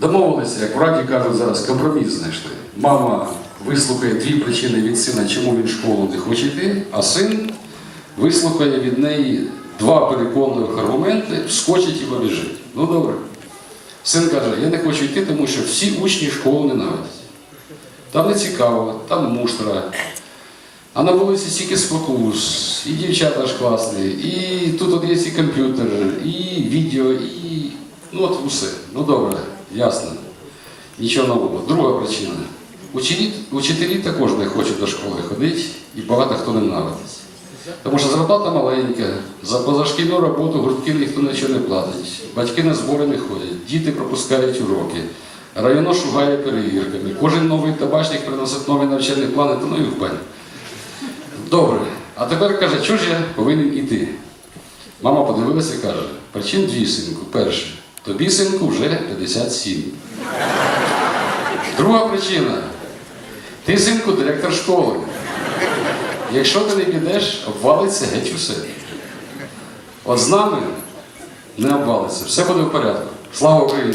Домовилися, як в раді кажуть зараз, компроміс знайшли. Мама вислухає дві причини від сина, чому він школу не хоче йти, а син вислухає від неї два переконливих аргументи, вскочить і побіжить. Ну добре. Син каже, я не хочу йти, тому що всі учні школу ненавидять. Там не цікаво, там муштра. А на вулиці стільки спокус, і дівчата ж класні, і тут от є і комп'ютер, і відео, і ну от усе. Ну добре, ясно. Нічого нового. Друга причина. Учителі, учителі також не хочуть до школи ходити, і багато хто ненавидить. Тому що зарплата маленька, за позашкільну роботу гуртки ніхто нічого не платить, батьки на збори не ходять, діти пропускають уроки, районо шугає перевірками, кожен новий табачник приносить нові навчальні плани, та ну і в. Добре. А тепер каже, чого ж я повинен іти? Мама подивилася і каже, причин дві, синку. Перше, тобі, синку, вже 57. Друга причина. Ти, синку, директор школи. Якщо ти не підеш, обвалиться геть усе. От з нами не обвалиться. Все буде в порядку. Слава Україні!